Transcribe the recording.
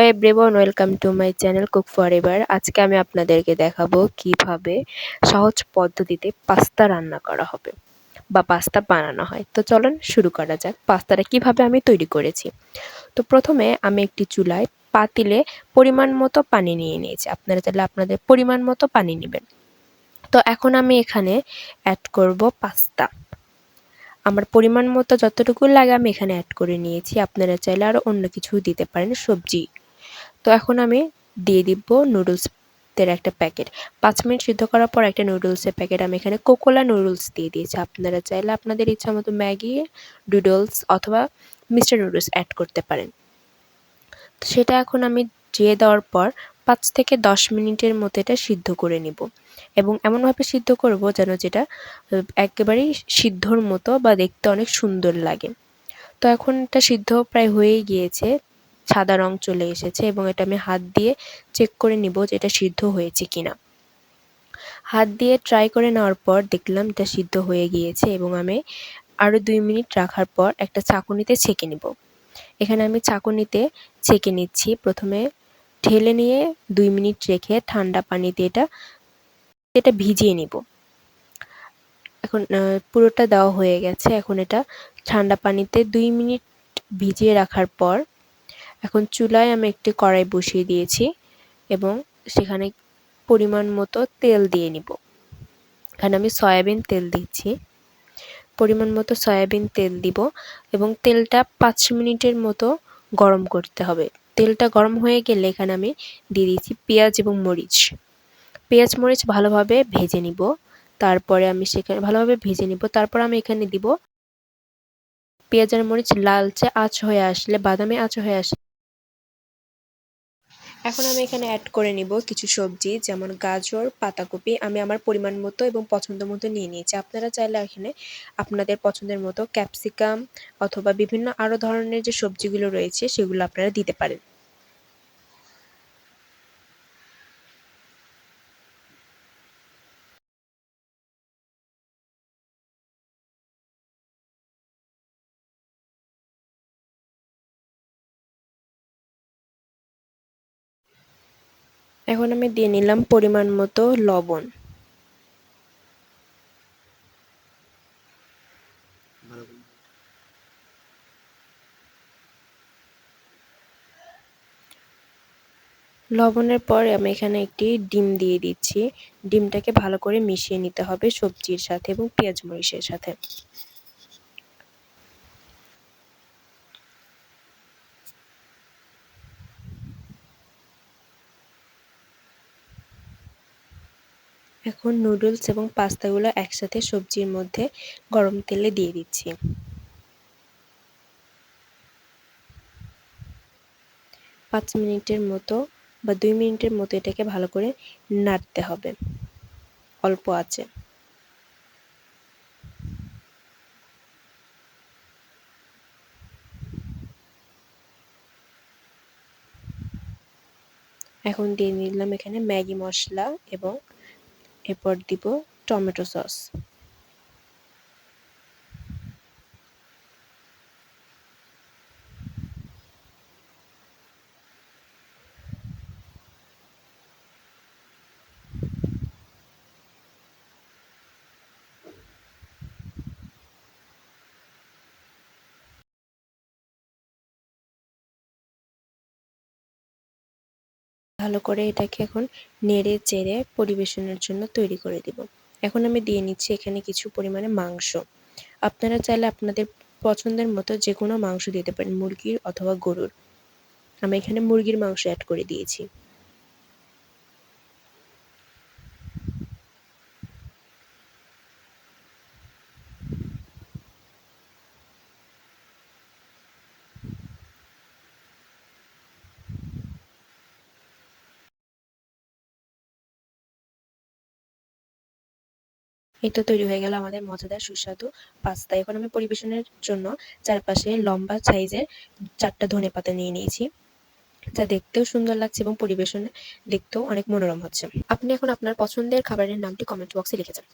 Hello everyone, welcome to my channel cook for ever আজকে আমি আপনাদেরকে দেখাবো কীভাবে সহজ পদ্ধতিতে পাস্তা রান্না করা হবে বা পাস্তা বানানো হয়। তো চলুন শুরু করা যাক, পাস্তাটা কীভাবে আমি তৈরি করেছি। তো প্রথমে আমি একটি চুলায় পাতিলে পরিমাণ মতো পানি নিয়ে নিয়েছি। আপনারা চাইলে আপনাদের পরিমাণ মতো পানি নেবেন। তো এখন আমি এখানে অ্যাড করব পাস্তা। আমার পরিমাণ মতো যতটুকু লাগে আমি এখানে অ্যাড করে নিয়েছি। আপনারা চাইলে আরও অন্য কিছু দিতে পারেন, সবজি তো এখন আমি দিয়ে দিব নুডলসের একটা প্যাকেট। পাঁচ মিনিট সিদ্ধ করার পর একটা নুডলসের প্যাকেট আমি এখানে কোকোলা নুডলস দিয়ে দিয়েছি। আপনারা চাইলে আপনাদের ইচ্ছা মতো ম্যাগি ডুডলস অথবা মিস্টার নুডলস অ্যাড করতে পারেন। তো সেটা এখন আমি দিয়ে দেওয়ার পর পাঁচ থেকে দশ মিনিটের মতো এটা সিদ্ধ করে নিব। এবং এমনভাবে সিদ্ধ করব যেন যেটা একেবারেই সিদ্ধর মতো বা দেখতে অনেক সুন্দর লাগে। তো এখন এটা সিদ্ধ প্রায় হয়েই গিয়েছে। সাদা রং চলে এসেছে এবং এটা আমি হাত দিয়ে চেক করে নিব যে এটা সিদ্ধ হয়েছে কিনা। হাত দিয়ে ট্রাই করে নেওয়ার পর দেখলাম এটা সিদ্ধ হয়ে গিয়েছে এবং আমি আরও দুই মিনিট রাখার পর একটা চাকুনিতে ছেঁকে নিব। এখানে আমি চাকুনিতে ছেঁকে নিচ্ছি। প্রথমে ঢেলে নিয়ে দুই মিনিট রেখে ঠান্ডা পানিতে এটা এটা ভিজিয়ে নিব। এখন পুরোটা দেওয়া হয়ে গেছে। এখন এটা ঠান্ডা পানিতে দুই মিনিট ভিজিয়ে রাখার পর এখন চুলায় আমি একটি কড়াই বসিয়ে দিয়েছি এবং সেখানে পরিমাণ মতো তেল দিয়ে নিব। এখানে আমি সয়াবিন তেল দিচ্ছি। পরিমাণ মতো সয়াবিন তেল দিব এবং তেলটা পাঁচ মিনিটের মতো গরম করতে হবে। তেলটা গরম হয়ে গেলে এখানে আমি দিয়ে দিচ্ছি পেঁয়াজ এবং মরিচ। পেঁয়াজ, মরিচ ভালোভাবে ভেজে নিব। তারপরে আমি সেখানে ভালোভাবে ভেজে নিব। তারপর আমি এখানে দিব পেঁয়াজ আর মরিচ লালচে আঁচ হয়ে আসলে, বাদামে আঁচ হয়ে আসলে এখন আমি এখানে অ্যাড করে নিব কিছু সবজি, যেমন গাজর, পাতাকপি, আমি আমার পরিমাণ মতো এবং পছন্দ মতো নিয়ে নিয়েছি। আপনারা চাইলে এখানে আপনাদের পছন্দের মতো ক্যাপসিকাম অথবা বিভিন্ন আরও ধরনের যে সবজিগুলো রয়েছে, সেগুলো আপনারা দিতে পারেন। এখন আমি দিয়ে নিলাম পরিমাণ মতো লবণ। লবণের পর আমি এখানে একটি ডিম দিয়ে দিচ্ছি। ডিমটাকে ভালো করে মিশিয়ে নিতে হবে সবজির সাথে এবং পেঁয়াজ মরিচের সাথে। এখন নুডলস এবং পাস্তাগুলো একসাথে সবজির মধ্যে গরম তেলে দিয়ে দিচ্ছি। পাঁচ মিনিটের মতো বা দুই মিনিটের মতো এটাকে ভালো করে নাড়তে হবে। অল্প আছে। এখন দিয়ে নিলাম এখানে ম্যাগি মশলা এবং এরপর দিব টমেটো সস ভালো করে এটাকে এখন নেড়ে চেড়ে পরিবেশনের জন্য তৈরি করে দিব। এখন আমি দিয়ে নিচ্ছি এখানে কিছু পরিমাণে মাংস। আপনারা চাইলে আপনাদের পছন্দের মতো যে কোনো মাংস দিতে পারেন, মুরগির অথবা গরুর। আমি এখানে মুরগির মাংস অ্যাড করে দিয়েছি। এই তো তৈরি হয়ে গেল আমাদের মজাদার সুস্বাদু পাস্তা। এখন আমি পরিবেশনের জন্য চারপাশে লম্বা সাইজের চারটা ধনে পাতা নিয়ে নিয়েছি, যা দেখতেও সুন্দর লাগছে এবং পরিবেশনে দেখতেও অনেক মনোরম হচ্ছে। আপনি এখন আপনার পছন্দের খাবারের নামটি কমেন্ট বক্সে লিখে যান।